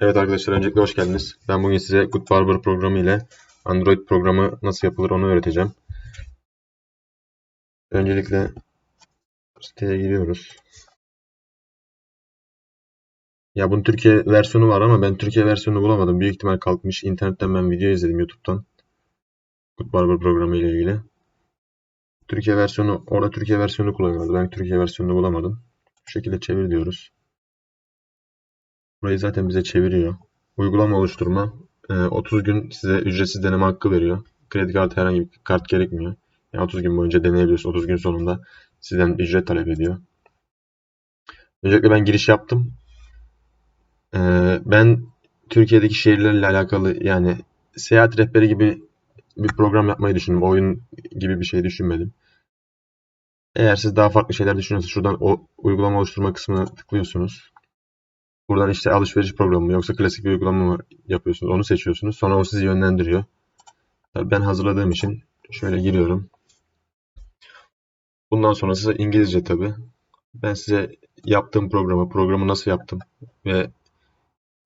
Evet arkadaşlar öncelikle hoş geldiniz. Ben bugün size Good Barber programı ile Android programı nasıl yapılır onu öğreteceğim. Öncelikle siteye giriyoruz. Ya bunun Türkiye versiyonu var ama ben Türkiye versiyonunu bulamadım. Büyük ihtimal kalkmış. İnternetten ben video izledim YouTube'dan. Good Barber programı ile ilgili. Türkiye versiyonu, orada Türkiye versiyonu kullanıyordu. Ben Türkiye versiyonunu bulamadım. Bu şekilde çevir diyoruz. Burayı zaten bize çeviriyor. Uygulama oluşturma. e, 30 gün size ücretsiz deneme hakkı veriyor. Kredi kartı herhangi bir kart gerekmiyor. Yani 30 gün boyunca deneyebiliyorsun. 30 gün sonunda sizden ücret talep ediyor. Öncelikle ben giriş yaptım. E, ben Türkiye'deki şehirlerle alakalı yani seyahat rehberi gibi bir program yapmayı düşündüm. Oyun gibi bir şey düşünmedim. Eğer siz daha farklı şeyler düşünüyorsanız şuradan o uygulama oluşturma kısmına tıklıyorsunuz. Buradan işte alışveriş programı mı yoksa klasik bir uygulama mı yapıyorsunuz? Onu seçiyorsunuz. Sonra o sizi yönlendiriyor. Ben hazırladığım için şöyle giriyorum. Bundan sonrası İngilizce tabii. Ben size yaptığım programı, programı nasıl yaptım ve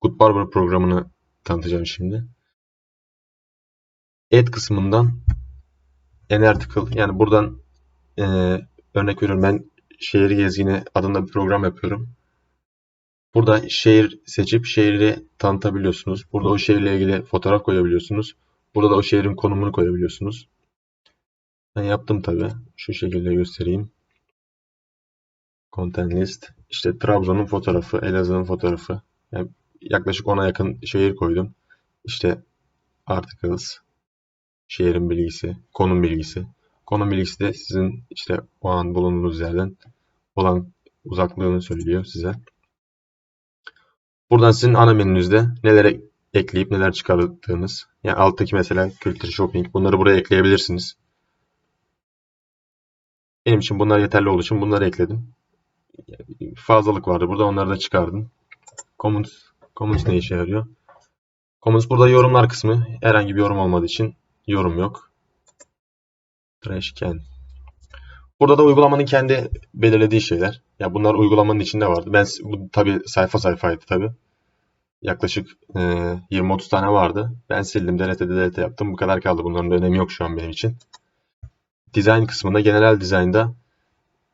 Good Barber programını tanıtacağım şimdi. Add kısmından Enertical yani buradan e, örnek veriyorum ben şehir gezgini adında bir program yapıyorum. Burada şehir seçip şehri tanıtabiliyorsunuz. Burada o şehirle ilgili fotoğraf koyabiliyorsunuz. Burada da o şehrin konumunu koyabiliyorsunuz. Ben yaptım tabi. Şu şekilde göstereyim. Content list. İşte Trabzon'un fotoğrafı, Elazığ'ın fotoğrafı. Yani yaklaşık ona yakın şehir koydum. İşte articles, şehrin bilgisi, konum bilgisi. Konum bilgisi de sizin işte o an bulunduğunuz yerden olan uzaklığını söylüyor size. Buradan sizin ana menünüzde nelere ekleyip neler çıkardığınız. Yani alttaki mesela kültür shopping bunları buraya ekleyebilirsiniz. Benim için bunlar yeterli olduğu için bunları ekledim. Fazlalık vardı burada onları da çıkardım. Comments, comments ne işe yarıyor? Comments burada yorumlar kısmı. Herhangi bir yorum olmadığı için yorum yok. Trash can. Burada da uygulamanın kendi belirlediği şeyler. Ya bunlar uygulamanın içinde vardı. Ben bu tabi sayfa sayfaydı tabi. Yaklaşık e, 20-30 tane vardı. Ben sildim, delete delete yaptım. Bu kadar kaldı. Bunların da önemi yok şu an benim için. Design kısmında, genel design'da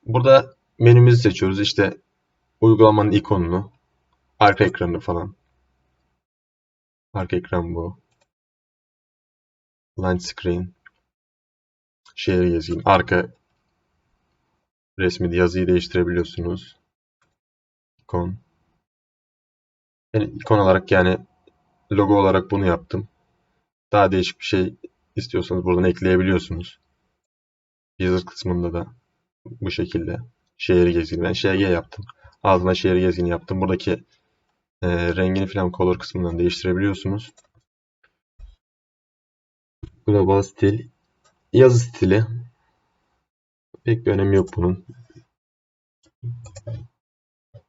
burada menümüzü seçiyoruz. İşte uygulamanın ikonunu, arka ekranı falan. Arka ekran bu. Line screen. Şehir gezgin. Arka resmi yazıyı değiştirebiliyorsunuz. İkon. Yani ikon olarak yani logo olarak bunu yaptım. Daha değişik bir şey istiyorsanız buradan ekleyebiliyorsunuz. User kısmında da bu şekilde şehir gezgini. Ben şehir yaptım. Altına şehir gezgini yaptım. Buradaki e, rengini falan color kısmından değiştirebiliyorsunuz. Global stil. Yazı stili. Pek bir önemi yok bunun.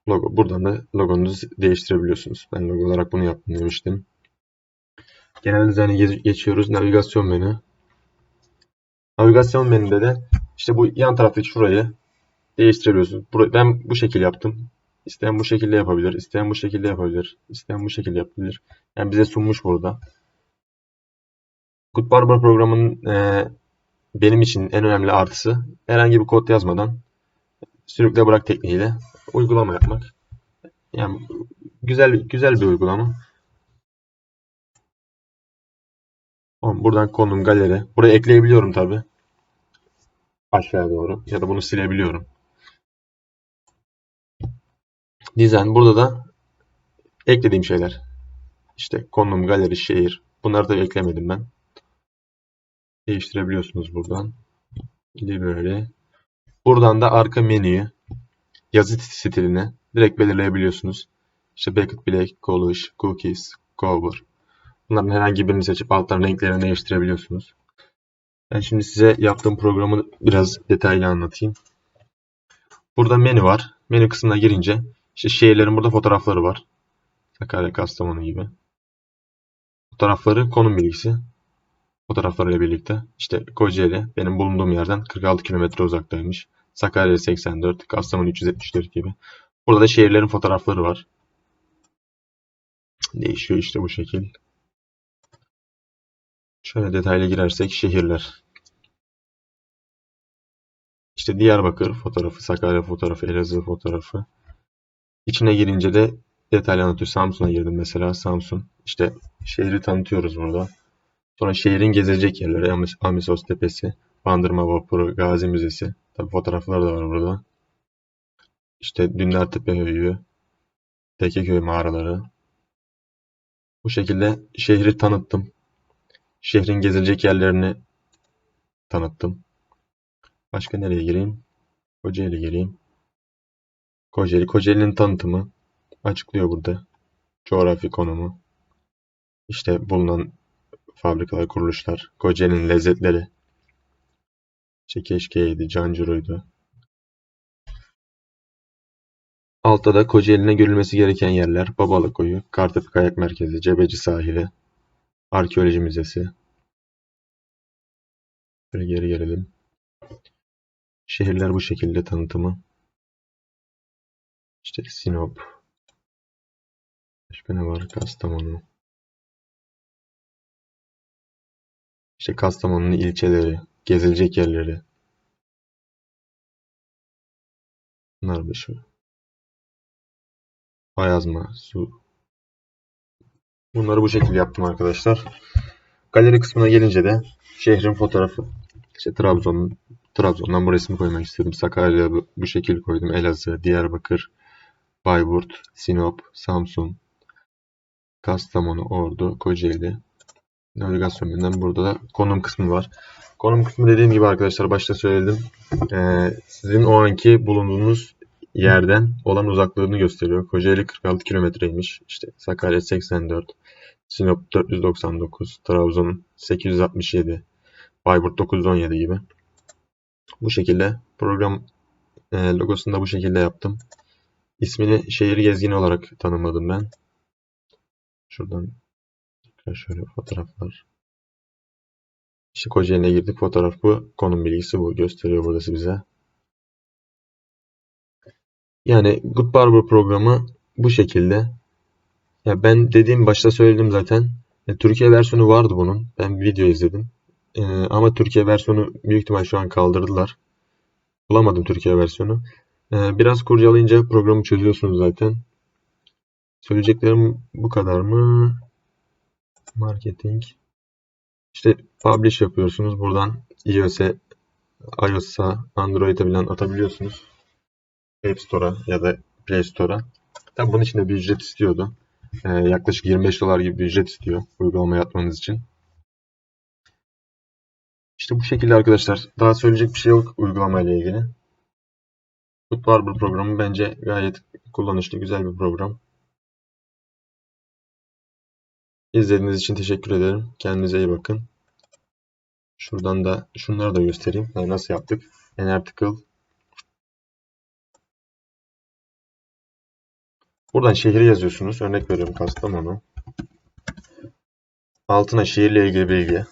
Logo. Buradan da logonuzu değiştirebiliyorsunuz. Ben logo olarak bunu yaptım demiştim. Genel dizayna geçiyoruz. Navigasyon menü. Navigasyon menüde de işte bu yan taraftaki şurayı değiştirebiliyorsunuz. Ben bu şekilde yaptım. İsteyen bu şekilde yapabilir. isteyen bu şekilde yapabilir. isteyen bu şekilde yapabilir. Yani bize sunmuş burada. Good Barber programının benim için en önemli artısı herhangi bir kod yazmadan sürükle bırak tekniğiyle uygulama yapmak. Yani güzel güzel bir uygulama. Buradan konum, galeri. Buraya ekleyebiliyorum tabi. Aşağıya doğru. Ya da bunu silebiliyorum. Design. Burada da eklediğim şeyler. İşte konum, galeri, şehir. Bunları da eklemedim ben. Değiştirebiliyorsunuz buradan. Library. Buradan da arka menüyü yazı stilini direkt belirleyebiliyorsunuz. İşte Backed Black, Polish, Cookies, Cover. Bunların herhangi birini seçip alttan renklerini değiştirebiliyorsunuz. Ben şimdi size yaptığım programı biraz detaylı anlatayım. Burada menü var. Menü kısmına girince işte şehirlerin burada fotoğrafları var. Sakarya, Kastamonu gibi. Fotoğrafları konum bilgisi. Fotoğraflarıyla birlikte. İşte Kocaeli benim bulunduğum yerden 46 kilometre uzaktaymış. Sakarya 84, Kastamonu 374 gibi. Burada da şehirlerin fotoğrafları var. değişiyor işte bu şekil. Şöyle detaylı girersek şehirler. İşte Diyarbakır fotoğrafı, Sakarya fotoğrafı, Elazığ fotoğrafı. İçine girince de detaylı anlatıyor. Samsun'a girdim mesela. Samsun. İşte şehri tanıtıyoruz burada. Sonra şehrin gezilecek yerleri. Amis- Amisos Tepesi, Bandırma Vapuru, Gazi Müzesi. Tabi fotoğraflar da var burada. İşte Dündartepe Höyüğü, Tekeköy mağaraları. Bu şekilde şehri tanıttım. Şehrin gezilecek yerlerini tanıttım. Başka nereye gireyim? Kocaeli gireyim. Kocaeli. Kocaeli'nin tanıtımı açıklıyor burada. Coğrafi konumu. İşte bulunan fabrikalar, kuruluşlar. Kocaeli'nin lezzetleri. İşte keşkeydi, cancuruydu. Altta da Kocaeli'ne görülmesi gereken yerler. Babalık Koyu, Kartepe Kayak Merkezi, Cebeci Sahili, Arkeoloji Müzesi. Şöyle geri gelelim. Şehirler bu şekilde tanıtımı. İşte Sinop. Başka ne var? Kastamonu. İşte Kastamonu'nun ilçeleri, gezilecek yerleri. Şey. Ayazma, su. Bunları bu şekilde yaptım arkadaşlar. Galeri kısmına gelince de şehrin fotoğrafı. İşte Trabzon'un Trabzon'dan bu resmi koymak istedim. Sakarya bu, bu şekil koydum. Elazığ, Diyarbakır, Bayburt, Sinop, Samsun, Kastamonu, Ordu, Kocaeli. Navigasyon menüden burada da konum kısmı var. Konum kısmı dediğim gibi arkadaşlar başta söyledim. Ee, sizin o anki bulunduğunuz yerden olan uzaklığını gösteriyor. Kocaeli 46 kilometreymiş. İşte Sakarya 84, Sinop 499, Trabzon 867, Bayburt 917 gibi. Bu şekilde program e, logosunu da bu şekilde yaptım. İsmini şehir gezgini olarak tanımladım ben. Şuradan tekrar şöyle fotoğraflar. İşte Kocaeli'ne girdik. Fotoğraf bu. Konum bilgisi bu. Gösteriyor burası bize. Yani Good Barber programı bu şekilde. Ya ben dediğim başta söyledim zaten. Ya, Türkiye versiyonu vardı bunun. Ben bir video izledim. Ee, ama Türkiye versiyonu büyük ihtimal şu an kaldırdılar. Bulamadım Türkiye versiyonu. Ee, biraz kurcalayınca programı çözüyorsunuz zaten. Söyleyeceklerim bu kadar mı? Marketing. İşte publish yapıyorsunuz. Buradan iOS'e, iOS'a, Android'e falan atabiliyorsunuz. App Store'a ya da Play Store'a. Tabi bunun için de bir ücret istiyordu. Ee, yaklaşık 25 dolar gibi bir ücret istiyor uygulamayı atmanız için. İşte bu şekilde arkadaşlar. Daha söyleyecek bir şey yok uygulamayla ilgili. Good Barber programı bence gayet kullanışlı, güzel bir program. İzlediğiniz için teşekkür ederim. Kendinize iyi bakın. Şuradan da şunları da göstereyim. Yani nasıl yaptık? Enertical. Buradan şehri yazıyorsunuz. Örnek veriyorum Kastamonu. Altına şehirle ilgili bilgi.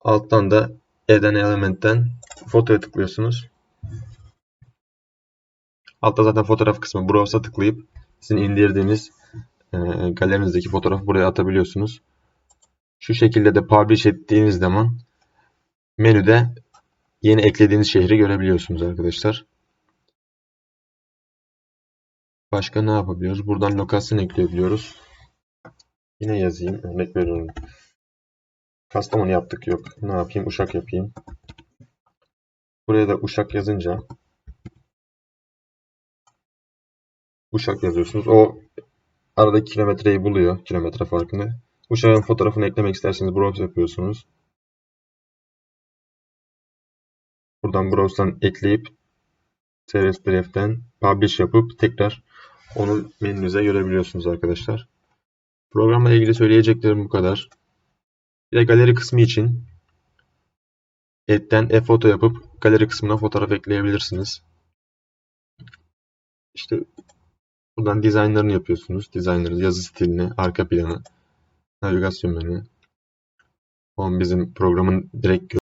Alttan da Add Element'ten fotoya tıklıyorsunuz. Altta zaten fotoğraf kısmı. Browse'a tıklayıp sizin indirdiğiniz e, galerinizdeki fotoğrafı buraya atabiliyorsunuz. Şu şekilde de publish ettiğiniz zaman menüde yeni eklediğiniz şehri görebiliyorsunuz arkadaşlar. Başka ne yapabiliyoruz? Buradan lokasyon ekleyebiliyoruz. Yine yazayım. Örnek veriyorum. Kastamonu yaptık yok. Ne yapayım? Uşak yapayım. Buraya da Uşak yazınca Uşak yazıyorsunuz. O aradaki kilometreyi buluyor. Kilometre farkını. Uşak'ın fotoğrafını eklemek isterseniz browse yapıyorsunuz. Buradan browse'dan ekleyip Drive'den publish yapıp tekrar onu menünüze görebiliyorsunuz arkadaşlar. Programla ilgili söyleyeceklerim bu kadar. Bir de galeri kısmı için Add'den e-foto yapıp galeri kısmına fotoğraf ekleyebilirsiniz. İşte buradan dizaynlarını yapıyorsunuz. Dizaynları, yazı stilini, arka planı, navigasyon menü. O bizim programın direkt